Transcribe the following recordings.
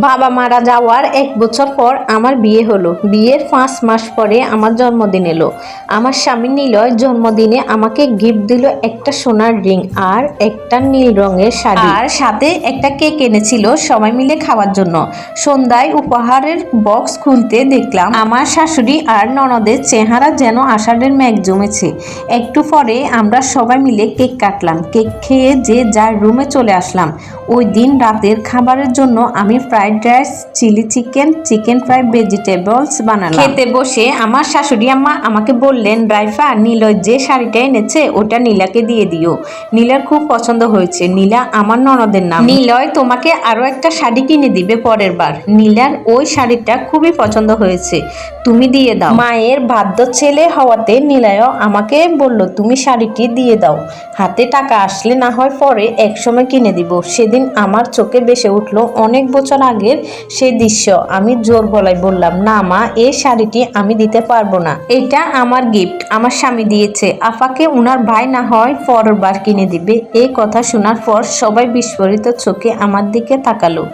বাবা মারা যাওয়ার এক বছর পর আমার বিয়ে হলো। বিয়ের পাঁচ মাস পরে আমার জন্মদিন এলো। আমার স্বামী নিলয় জন্মদিনে আমাকে গিফট দিল একটা সোনার রিং আর একটা নীল রঙের শাড়ি। আর সাথে একটা কেক এনেছিল সবাই মিলে খাওয়ার জন্য। সন্ধ্যায় উপহারের বক্স খুলতে দেখলাম আমার শাশুড়ি আর ননদের চেহারা যেন আষাঢ়ের মেঘ জমেছে। একটু পরে আমরা সবাই মিলে কেক কাটলাম। কেক খেয়ে যে যার রুমে চলে আসলাম। ওই দিন রাতের খাবারের জন্য আমি fried rice chilli chicken chicken fry vegetables বানালাম। খেতে বসে আমার শাশুড়ি আম্মা আমাকে বললেন রাইফা নীলয় যে শাড়িটা এনেছে ওটা নীলাকে দিয়ে দিও। নীলার খুব পছন্দ হয়েছে। নীলা আমার ননদের নাম। নীলয় তোমাকে আরও একটা শাড়ি কিনে দিবে পরের বার। নীলার ওই শাড়িটা খুবই পছন্দ হয়েছে। তুমি দিয়ে দাও। মায়ের বাধ্য ছেলে হওয়াতে নীলায়ও আমাকে বলল তুমি শাড়িটি দিয়ে দাও। হাতে টাকা আসলে না হয় পরে একসময় কিনে দিব। সেদিন আমার চোখে বেসে উঠল অনেক বছর আগের সেই দৃশ্য। আমি জোর গলায় বললাম, না মা এই শাড়িটি আমি দিতে পারব না। এটা আমার গিফট আমার স্বামী দিয়েছে। আফাকে উনার ভাই না হয় পরের বার কিনে দিবে। এই কথা শোনার পর সবাই বিস্ফোরিত চোখে আমার দিকে তাকালো।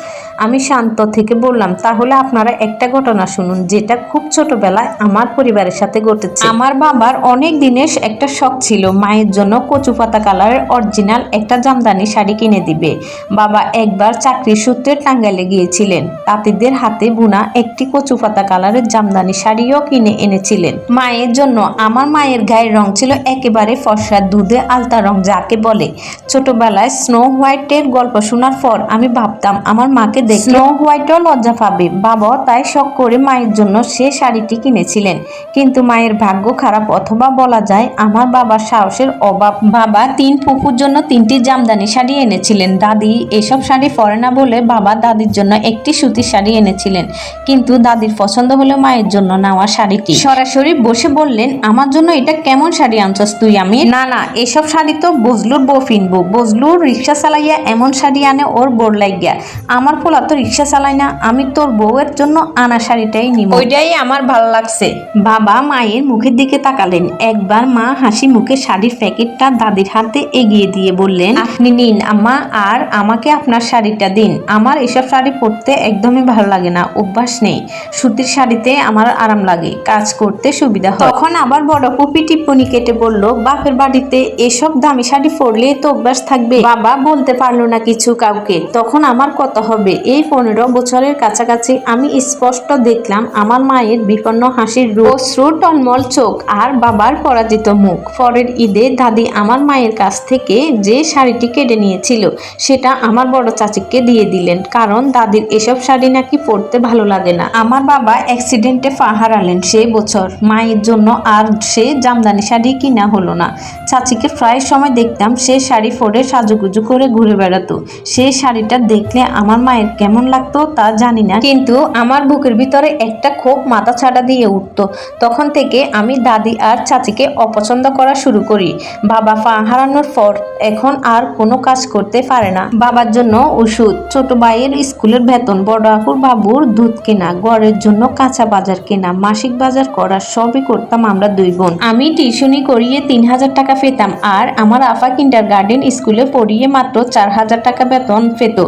আমি শান্ত থেকে বললাম, তাহলে আপনারা একটা ঘটনা শুনুন, যেটা খুব ছোটবেলায় আমার পরিবারের সাথে ঘটেছে। আমার বাবার অনেক দিনের একটা শখ ছিল, মায়ের জন্য কচু পাতা কালারের অরিজিনাল একটা জামদানি শাড়ি কিনে দিবে। বাবা একবার চাকরি সূত্রে টাঙ্গাইলে গিয়েছিলেন। তাঁতিদের হাতে বোনা একটি কচু পাতা কালারের জামদানি শাড়িও কিনে এনেছিলেন। মায়ের জন্য আমার মায়ের গায়ের রং ছিল একেবারে ফর্সা দুধে আলতা রং, যাকে বলে। ছোটবেলায় স্নো হোয়াইটের গল্প শোনার পর আমি ভাবতাম, আমার মাকে দেখে স্নো হোয়াইটও লজ্জা পাবে। বাবা তাই শখ করে মায়ের জন্য সে শাড়িটি কিনেছিলেন। কিন্তু মায়ের ভাগ্য খারাপ অথবা বলা যায় আমার বাবার সাহসের অভাব। বাবা তিন ফুপুর জন্য তিনটি জামদানি শাড়ি এনেছিলেন। দাদি এসব শাড়ি পরে না বলে বাবা দাদির জন্য একটি সুতির শাড়ি এনেছিলেন। কিন্তু দাদির পছন্দ হলো মায়ের জন্য নেওয়া শাড়িটি। সরাসরি বসে বললেন আমার জন্য এটা কেমন শাড়ি আনছস তুই আমি না না এসব শাড়ি তো বজলুর বউ ফিনবো বজলুর রিক্সা চালাইয়া এমন শাড়ি আনে ওর বোর লাগিয়া। আমার পোলা তো রিক্সা চালাই না আমি তোর বউয়ের জন্য আনা শাড়িটাই নিব। ওইটাই আমার ভালো লাগছে। বাবা মায়ের মুখের দিকে তাকালেন। একবার মা হাসি মুখে শাড়ির প্যাকেটটা দাদির হাতে এগিয়ে দিয়ে বললেন আপনি নিন আম্মা আর আমাকে আপনার শাড়িটা দিন। আমার এসব শাড়ি পরতে একদমই ভালো লাগে না অভ্যাস নেই। সুতির শাড়িতে আমার আরাম লাগে কাজ করতে সুবিধা হয়। তখন আবার বড় পুপি টিপ্পনি কেটে বলল বাপের বাড়িতে এসব দামি শাড়ি পরলে তো অভ্যাস থাকবে। বাবা বলতে পারল না কিছু কাউকে। তখন আমার কত হবে এই পনেরো বছরের কাছাকাছি আমি স্পষ্ট দেখলাম আমার মায়ের বিপন্ন হাসির রূপ, অশ্রু, টলমল চোখ আর বাবার পরাজিত মুখ। পরের ঈদে দাদি আমার মায়ের কাছ থেকে যে শাড়িটি কেটে নিয়েছিল, সেটা আমার বড় চাচিকে দিয়ে দিলেন। কারণ দাদির এসব শাড়ি নাকি পরতে ভালো লাগে না। আমার বাবা অ্যাক্সিডেন্টে পা হারালেন সেই বছর। মায়ের জন্য আর সে জামদানি শাড়ি কিনা হলো না। চাচিকে প্রায় সময় দেখতাম সে শাড়ি পরে সাজুগুজু করে ঘুরে বেড়াতো। সেই শাড়িটা দেখলে আমার মায়ের কেমন লাগতো তা জানি না। কিন্তু আমার বুকের ভিতরে একটা ক্ষোভ মাথা ছাড়া দিয়ে উঠতো। তখন থেকে আমি দাদি আর চাচিকে অপছন্দ করা শুরু করি। বাবা পা হারানোর পর এখন আর কোনো কাজ করতে পারে না। বাবার জন্য ওষুধ, ছোট ভাইয়ের স্কুলের বেতন, বড় আপুর বাবুর দুধ কেনা, ঘরের জন্য কাঁচা বাজার কেনা, মাসিক বাজার করা, সবই করতাম আমরা দুই বোন। আমি টিউশনি করিয়ে তিন হাজার টাকা পেতাম আর আমার আফা কিন্ডার গার্ডেন স্কুলে পড়িয়ে মাত্র চার হাজার টাকা বেতন পেত।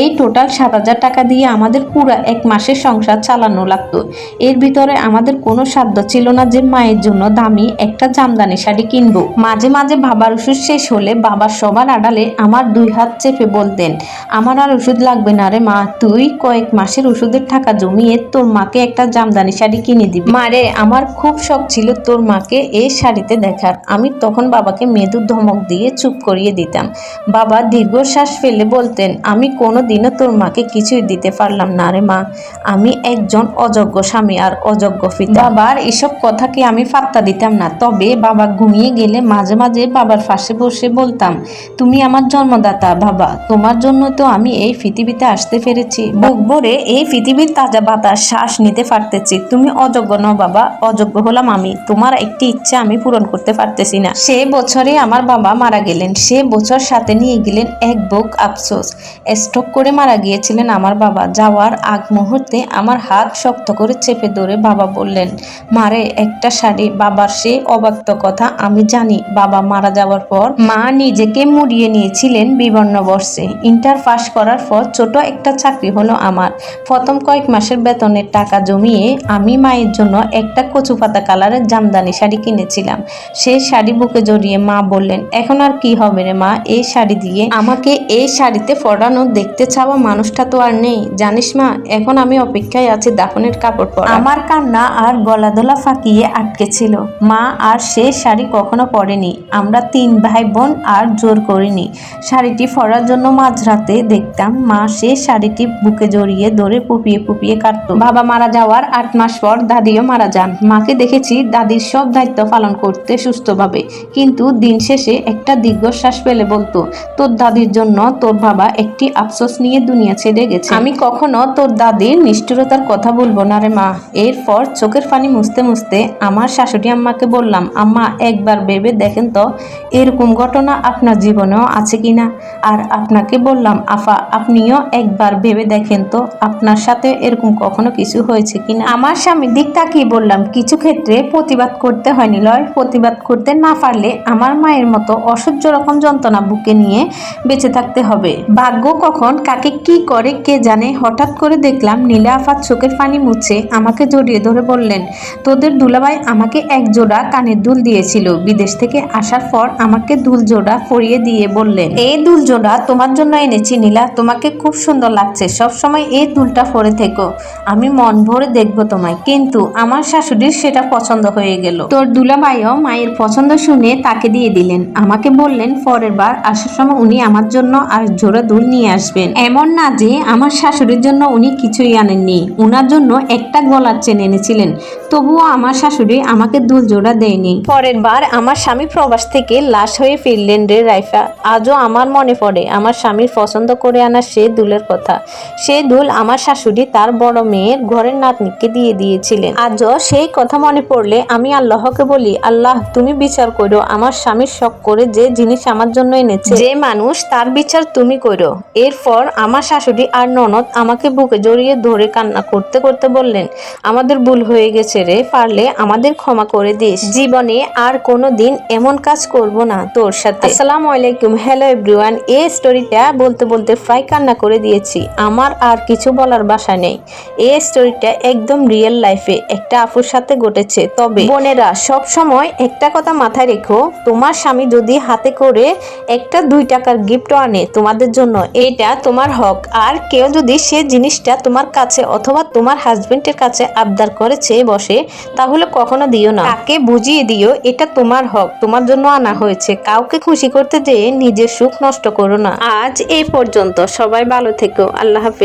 এই টোটাল সাত হাজার টাকা দিয়ে আমাদের পুরো এক মাসের সংসার চালানো লাগতো। এর ভিতরে আমাদের কোনো সাধ্য ছিল না যে মায়ের জন্য দামি একটা জামদানি শাড়ি কিনবো। মাঝে মাঝে বাবার ওষুধ শেষ হলে বাবার সবার আড়ালে আমার দুই হাত চেপে বলতেন, আমার আর ওষুধ লাগবে না রে মা, তুই কয়েক মাসের ওষুধের টাকা জমিয়ে তোর মাকে একটা জামদানি শাড়ি কিনে দিবি। মারে আমার খুব শখ ছিল তোর মাকে এই শাড়িতে দেখার। আমি তখন বাবাকে মেদুর ধমক দিয়ে চুপ করিয়ে দিতাম। বাবা দীর্ঘশ্বাস ফেলে বলতেন, আমি কোনো দিনও তোর মাকে কিছুই দিতে পারলাম না রে মা। আমি একজন অযোগ্য স্বামী আর অযোগ্য পিতা। বাবার এসব কথাকে আমি পাত্তা দিতাম না। তবে বাবা ঘুমিয়ে গেলে মাঝে মাঝে বাবার পাশে বসে বলতাম, তুমি আমার জন্মদাতা বাবা, তোমার জন্য তো আমি এই পৃথিবীতে আসতে পেরেছি। বুক ভরে এই পৃথিবীর তাজা বাতাস, শ্বাস নিতে পারতেছি। তুমি অযোগ্য নও বাবা, অযোগ্য হলাম আমি। তোমার একটি ইচ্ছা আমি পূরণ করতে পারতেছি না। সে বছরে আমার বাবা মারা গেলেন। সে বছর সাথে নিয়ে গেলেন এক বুক আফসোস। স্ট্রোক করে মারা গিয়েছে। গিয়েছিলেন আমার বাবা, যাওয়ার আগ মুহূর্তে আমার হাত শক্ত করে চেপে ধরে বাবা বললেন মারে একটা শাড়ি, বাবার সে অব্যক্ত কথা, আমি জানি বাবা মারা যাওয়ার পর মা নিজেকে মুড়িয়ে নিয়েছিলেন বিবর্ণ বর্ষে। ইন্টার পাস করার পর ছোট একটা চাকরি হলো আমার। প্রথম কয়েক মাসের বেতনের টাকা জমিয়ে আমি মায়ের জন্য একটা কচু পাতা কালারের জামদানি শাড়ি কিনেছিলাম। সেই শাড়ি বুকে জড়িয়ে মা বললেন, এখন আর কি হবে রে মা, এই শাড়ি দিয়ে আমাকে এই শাড়িতে পরানো, দেখতে চাওয়া মানুষটা তো আর নেই। জানিস মা এখন আমি অপেক্ষায় আছি দাফনের কাপড় পরা আমার কান্না আর গলা দোলা ফাঁকিয়ে আটকে ছিল। মা আর সে শাড়ি কখনো পরেনি। আমরা তিন ভাই বোন আর জোর করিনি। শাড়িটি পরার জন্য মাঝরাতে দেখতাম মা সে শাড়িটি বুকে জড়িয়ে ধরে পুপিয়ে পুপিয়ে কাটতো। বাবা মারা যাওয়ার আট মাস পর দাদিও মারা যান। মাকে দেখেছি দাদির সব দায়িত্ব পালন করতে সুস্থভাবে। কিন্তু দিন শেষে একটা দীর্ঘশ্বাস পেলে বলতো তোর দাদির জন্য তোর বাবা একটি আফসোস নিয়ে দুনিয়া ছেড়ে গেছে। আমি কখনো তোর দাদির নিষ্ঠুরতার কথা বলব না রে মা। এরপর চোখের পানি মুছতে মুছতে আমার শাশুড়ি আম্মাকে বললাম, আম্মা, একবার ভেবে দেখেন তো, এরকম ঘটনা আপনার জীবনেও আছে কিনা? আর আপনাকে বললাম, আফা, আপনিও একবার ভেবে দেখেন তো, আপনার সাথে এরকম কখনো কিছু হয়েছে কিনা? আমার স্বামীর দিক তাকিয়ে বললাম, কিছু ক্ষেত্রে প্রতিবাদ করতে হয়নি, লয়। প্রতিবাদ করতে না পারলে আমার মায়ের মতো অসহ্য রকম যন্ত্রণা বুকে নিয়ে বেঁচে থাকতে হবে। ভাগ্য কখন কাকে কি করে কে জানে, হঠাৎ করে দেখলাম নীলা আফাত চোখের পানি মুছে আমাকে জড়িয়ে ধরে বললেন, তোদের দুলাভাই আমাকে এক জোড়া কানের দুল দিয়েছিল, বিদেশ থেকে আসার পর আমাকে দুল জোড়া পরিয়ে দিয়ে বললেন, এই দুল জোড়া তোমার জন্য এনেছি নীলা, তোমাকে খুব সুন্দর লাগছে সব সময় এই দুলটা পরে থেকো, আমি মন ভরে দেখব তোমায়। কিন্তু আমার শাশুড়ির সেটা পছন্দ হয়ে গেল। তোর দুলাভাইও মায়ের পছন্দ শুনে তাকে দিয়ে দিলেন। আমাকে বললেন, পরের বার আসার সময় উনি আমার জন্য আর জোড়া দুল নিয়ে আসবেন। এমন না যে আমার শাশুড়ির জন্য উনি কিছুই আনেননি। ওনার জন্য একটা গলার চেন এনেছিলেন। তবুও আমার শাশুড়ি আমাকে দুল জোড়া দেয়নি। পরের বার আমার স্বামী প্রবাস থেকে লাশ হয়ে ফিরলেন রে রাইফা। আজও আমার মনে পড়ে, আমার স্বামীর পছন্দ করে আনা সে দুলের কথা। সে দুল আমার শাশুড়ি তার বড় মেয়ের ঘরের নাতনিকে দিয়ে দিয়েছিলেন। আজও সেই কথা মনে পড়লে আমি আল্লাহকে বলি, আল্লাহ, তুমি বিচার করো, আমার স্বামীর শখ করে যে জিনিস আমার জন্য এনেছে, যে মানুষ তার বিচার তুমি করো। এরপর আমার শাশুড়ি আর ননদ আমাকে বুকে জড়িয়ে ধরে কান্না করতে করতে বললেন, আমাদের ভুল হয়ে গেছে রে পারলে আমাদের ক্ষমা করে দিস। জীবনে আর কোনো দিন এমন কাজ করব না তোর সাথে। আসসালামু আলাইকুম। হ্যালো এভরিওয়ান এই স্টোরিটা বলতে বলতে প্রায় কান্না করে দিয়েছি। আমার আর কিছু বলার বাসা নেই। এই স্টোরিটা একদম রিয়েল লাইফে একটা আপুর সাথে ঘটেছে। তবে বোনেরা, সব সময় একটা কথা মাথায় রেখো, তোমার স্বামী যদি হাতে করে একটা দুই টাকার গিফট আনে তোমাদের জন্য, এটা তোমার হক। আর কেউ যদি সে জিনিসটা তোমার কাছে অথবা তোমার হাজবেন্ডের কাছে আবদার করেছে চেয়ে বসে তাহলে কখনো দিও না। তাকে বুঝিয়ে দিও, এটা তোমার হক, তোমার জন্য আনা হয়েছে। কাউকে খুশি করতে যেয়ে নিজের সুখ নষ্ট করো না। আজ এই পর্যন্ত, সবাই ভালো থেকো, আল্লাহ হাফেজ।